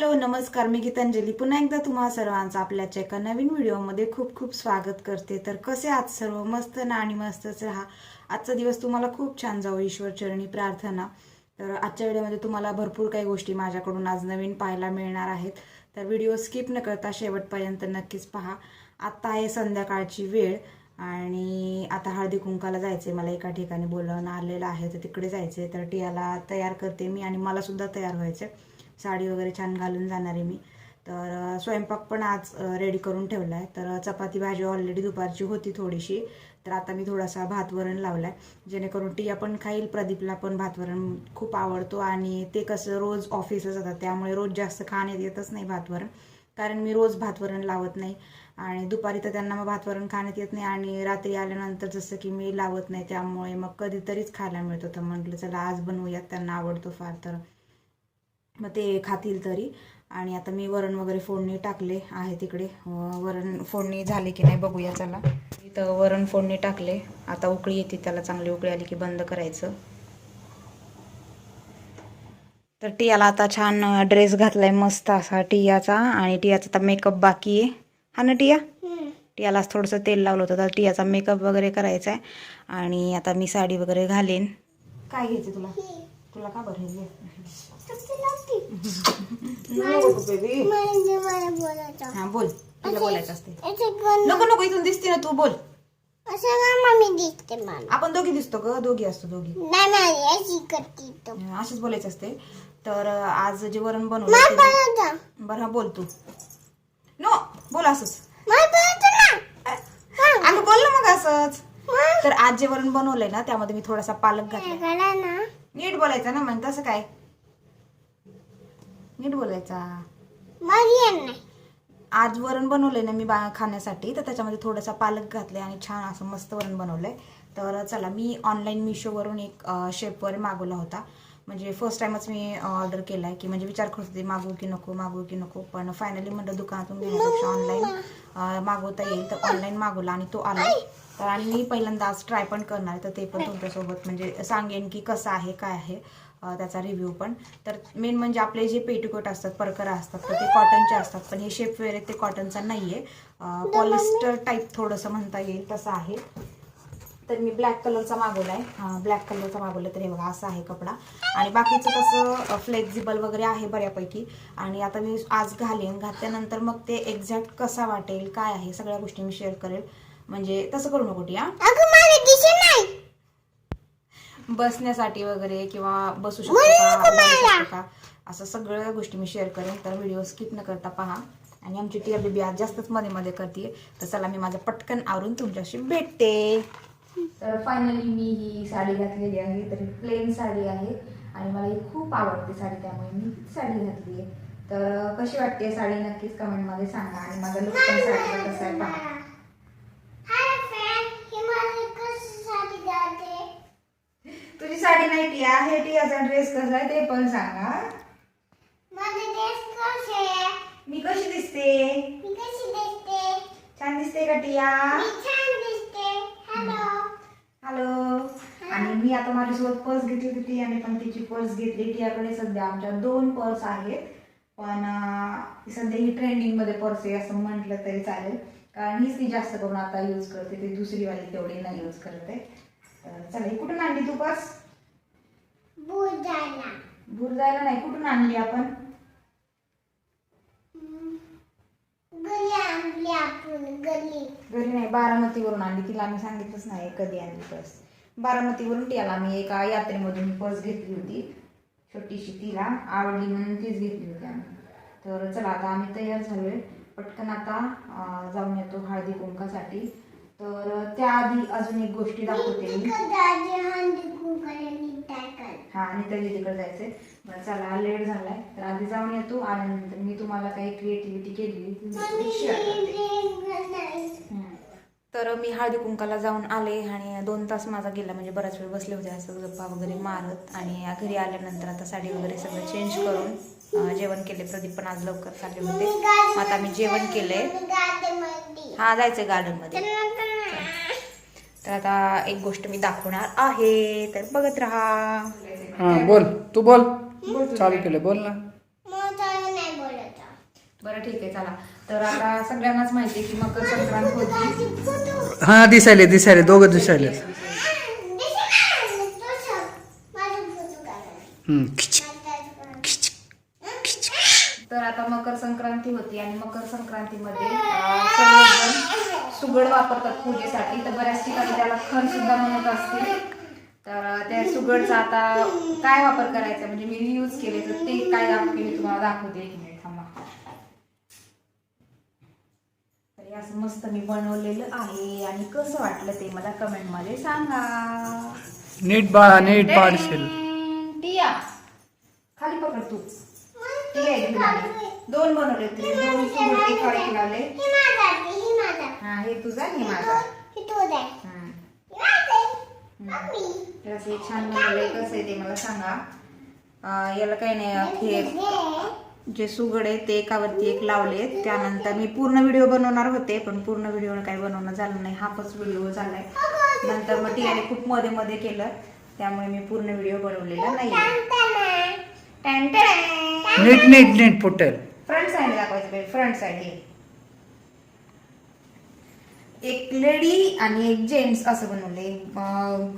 Hello नमस्कार मी गीतांजली. पुन्हा एकदा तुम्हा सर्वांचं आपल्याच्या एका नवीन व्हिडिओमध्ये खूप खूप स्वागत करते. तर कसे आहात सर्व? मस्त ना आणि मस्तच राहा. आजचा दिवस तुम्हाला खूप छान जाऊ ईश्वर चरणी प्रार्थना. तर आजच्या व्हिडिओमध्ये तुम्हाला भरपूर काही गोष्टी माझ्याकडून आज नवीन पाहायला मिळणार आहेत. तर व्हिडिओ स्किप न करता शेवटपर्यंत नक्कीच पहा. आत्ता आहे संध्याकाळची वेळ आणि आता हळदी कुंकाला आहे मला एका ठिकाणी बोलवणं आलेलं आहे तर तिकडे जायचे तर टियाला तयार करते मी आणि मला सुद्धा तयार व्हायचं साडी वगैरे छान घालून जाणार आहे मी. तर स्वयंपाक पण आज रेडी करून ठेवला आहे तर चपाती भाजी ऑलरेडी दुपारची होती थोडीशी. तर आता मी थोडासा भात वरण लावला आहे जेणेकरून टिया पण खाईल प्रदीपला पण भात वरण खूप आवडतो. आणि ते कसं रोज ऑफिसला जातात त्यामुळे रोज जास्त खाण्यात येतच नाही भात वरण. कारण मी रोज भात वरण लावत नाही. आणि दुपारी तर त्यांना मग भात वरण खाण्यात येत नाही. आणि रात्री आल्यानंतर जसं की मी लावत नाही त्यामुळे मग कधीतरीच खायला मिळतो. तर म्हटलं चला आज बनवूयात. त्यांना आवडतो फार तर. मग ते खातील तरी. आणि आता मी वरण वगैरे फोडणी टाकले आहे तिकडे. वरण फोडणी झाली की नाही बघूया चला. इथं वरण फोडणी टाकले. आता उकळी येते त्याला चांगली उकळी आली की बंद करायचं. तर टियाला आता छान ड्रेस घातलाय मस्त असा टियाचा. आणि टियाचा आता मेकअप बाकी आहे. हा ना टिया? टियालाच थोडंसं तेल लावलं होतं तर टियाचा मेकअप वगैरे करायचा आहे आणि आता मी साडी वगैरे घालेन. काय घ्यायचं तुला? तुला का बरं हे. हा बोल. तुला बोलायचं असते नको नको इथून दिसते ना तू बोल. दिसते मला? आपण दोघी दिसतो ग दोघी असतो दोघी. नाही नाही अशी करते तो. असेच बोलायचं असते तर अं, आज जे वरण बनवलं ते- मला बरं हा बोल तू. नो बोल असंच. बोलायचं ना. अगं बोल ना मग असंच. तर आज जे वरण बनवलंय ना त्यामध्ये मी थोडासा पालक घातलाय. करा ना. नीट बोलायचं ना मग तसं काय? नीट बोलायचा. आज वरण बनवलंय ना मी बा खाण्यासाठी तर त्याच्यामध्ये थोडासा पालक घातलाय आणि छान असं मस्त वरण बनवलंय. तर चला मी ऑनलाईन मिशोवरून एक शेपवर मागवला होता. म्हणजे फर्स्ट टाइमच मी ऑर्डर केलाय की म्हणजे विचार करत होते मागवू की नको मागवू की नको. पण फायनली म्हणलं दुकानातून घेण्यापेक्षा ऑनलाईन मागवता येईल तर ऑनलाईन मागवला आणि तो आला. तर आणि मी पहिल्यांदा आज ट्राय पण करणार तर ते पण तुमच्यासोबत म्हणजे सांगेन की कसं आहे काय आहे त्याचा रिव्ह्यू पण. तर मेन म्हणजे आपले जे पेटीकोट असतात परकरा असतात तर ते कॉटनचे असतात पण हे शेप आहे ते कॉटनचा नाही आहे पॉलिस्टर टाईप थोडंसं म्हणता येईल तसं आहे. तर मी ब्लॅक कलरचा मागवला आहे ब्लॅक कलरचा मागवला तर हे बघा असा आहे कपडा. आणि बाकीचं कसं फ्लेक्झिबल वगैरे आहे बऱ्यापैकी. आणि आता मी आज घालेन. घातल्यानंतर मग ते एक्झॅक्ट कसा वाटेल काय आहे सगळ्या गोष्टी मी शेअर करेल. म्हणजे तसं करू नको नाही. बसण्यासाठी वगैरे किंवा बसू शकतो का उभारू शकतो का? असं सगळ्या गोष्टी मी शेअर करेन. तर व्हिडिओ स्किप न करता पहा. आणि आमची टिया बेबी आज जास्तच मध्ये मध्ये करते तर चला मी माझं पटकन आवरून तुमच्याशी भेटते. तर फायनली मी ही साडी घातलेली आहे तर प्लेन साडी आहे आणि मला ही खूप आवडते साडी त्यामुळे मी ही साडी घातली आहे. तर कशी वाटते साडी नक्कीच कमेंटमध्ये सांगा आणि माझा लुक पण साडीचा कसा आहे पहा. साडी तुझी साडी नाही टिया हे टियाचा ड्रेस कसा आहे ते पण सांगा. आहे? मी कशी दिसते? मी कशी दिसते? छान दिसते का टिया? हॅलो आणि मी आता माझ्यासोबत पर्स घेतली होती टियाने पण तिची पर्स घेतली. टियाकडे सध्या आमच्या दोन पर्स आहेत. पण सध्या ही ट्रेंडिंगमध्ये पर्स आहे असं म्हटलं तरी चालेल. कारण हीच ती जास्त करून आता यूज करते. ती दुसरी वाली तेवढी नाही यूज करत तर चला ही कुठून आणली तू पर्स बुजाला भूर जायला नाही कुठून आणली आपण? आणली आपण घरी. नाही बारामतीवरून आणली. तिला आम्ही सांगितलंच नाही कधी आणली पर्स बारामतीवरून टियाला आम्ही एका यात्रेमधून पर्स घेतली होती. छोटीशी तिला आवडली म्हणून तीच घेतली होती आम्ही. तर चला आता आम्ही तयार झालोय. पटकन आता जाऊन येतो हळदी कुंकासाठी. तर त्याआधी अजून एक गोष्टी दाखवते मी. हा आणि तरी तिकडे जायचंय. बरं चला लेट झालाय. तर आधी जाऊन येतो आल्यानंतर मी तुम्हाला काही क्रिएटिव्हिटी केली. तर मी हळदी कुंकाला जाऊन आले आणि दोन तास माझा गेला. म्हणजे बराच वेळ बसले होते असं गप्पा वगैरे मारत आणि घरी आल्यानंतर आता साडी वगैरे सगळं चेंज करून जेवण केले. प्रदीप पण आज लवकर चालले होते. आता मी जेवण केलंय. गाडीमध्ये हा जायचंय गार्डनमध्ये. तर आता एक गोष्ट मी दाखवणार आहे. तर बघत राहा. हा बोल. तू बोल. चालू केलं बोल ना. मोठं नाही बोलत. बरं ठीक आहे चला. तर आता सगळ्यांनाच माहिती आहे की मकर संक्रांत होती. हा दिसायले दिसायले. दोघं दिसायले. तर आता मकर संक्रांती होती आणि मकर संक्रांतीमध्ये सर्वजण सुगड वापरतात पूजेसाठी. तर बऱ्याच ठिकाणी त्याला खण सुद्धा म्हणत असतील. तर त्या सुगडचा आता काय वापर करायचा? म्हणजे मी यूज केले तर ते काय दाखवते मी तुम्हाला दाखवते. एक मिनिट थांबा. तर असं मस्त मी बनवलेलं आहे. आणि कसं वाटलं ते मला कमेंटमध्ये सांगा. नीट बाळा नीट पाडशील टिया! खाली पकड तू. ठीक आहे घेऊन आले. दोन बनवले तरी दोन सुगड एक वाटी लावले. ही तुझा आणि हे माझा? ही तर असं हे. छान बनवलंय कसं आहे ते मला सांगा. याला काही नाही हे जे सुगड आहे ते एकावरती एक लावले त्यानंतर मी पूर्ण व्हिडिओ बनवणार होते पण पूर्ण व्हिडिओ काही बनवणं झालं नाही. हाफच व्हिडिओ झालाय. नंतर मग टियाने खूप मध्ये मध्ये केलं. त्यामुळे मी पूर्ण व्हिडिओ बनवलेला नाही नीट नीट नीट फुटेल. फ्रंट साईड दाखवायचं फ्रंट साईड हे एक लेडी आणि एक जेंट्स असं बनवले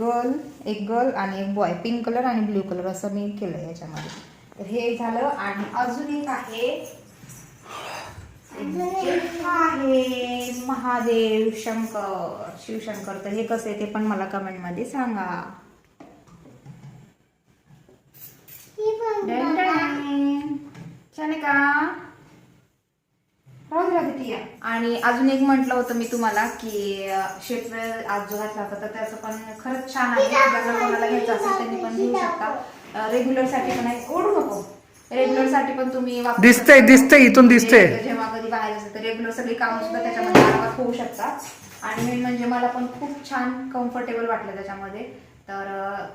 गर्ल एक गर्ल आणि एक बॉय पिंक कलर आणि ब्ल्यू कलर असं मी केलं याच्यामध्ये. तर हे झालं आणि अजून एक आहे. महादेव शंकर. शिवशंकर. तर हे कसं आहे ते पण मला कमेंटमध्ये सांगा. छान आहे का. आणि अजून एक म्हटलं होतं मी तुम्हाला की शेतवेळ आज जो घातला होता तर त्याचं पण खरंच छान आहे. ज्यांना कोणाला घ्यायचं असेल त्यांनी पण घेऊ शकता. रेग्युलरसाठी पण आहे. ओढू नको. रेग्युलरसाठी पण तुम्ही दिसतंय शकता. दिसतंय इथून दिसतंय. म्हणजे जेव्हा कधी बाहेर असेल तर रेग्युलर सगळी कामं सुद्धा त्याच्यामध्ये आरामात होऊ शकतात. आणि मेन म्हणजे मला पण खूप छान कम्फर्टेबल वाटलं त्याच्यामध्ये. तर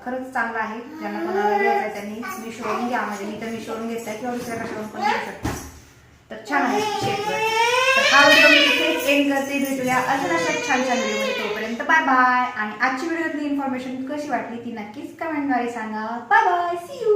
खरंच चांगलं आहे. ज्यांना कोणाला घ्यायचं आहे त्यांनी मिशोवरून घ्या. म्हणजे मी तर मिशोवरून घेतलाय किंवा दुसऱ्या कशावरून पण घेऊ शकता. तर छान आहे हा व्हिडिओ मी इथेच एंड करते. भेटूया अजून अशा छान छान व्हिडिओमध्ये. तोपर्यंत बाय बाय आणि आजची व्हिडिओतली इन्फॉर्मेशन कशी वाटली ती नक्कीच कमेंटद्वारे सांगा. Bye bye C you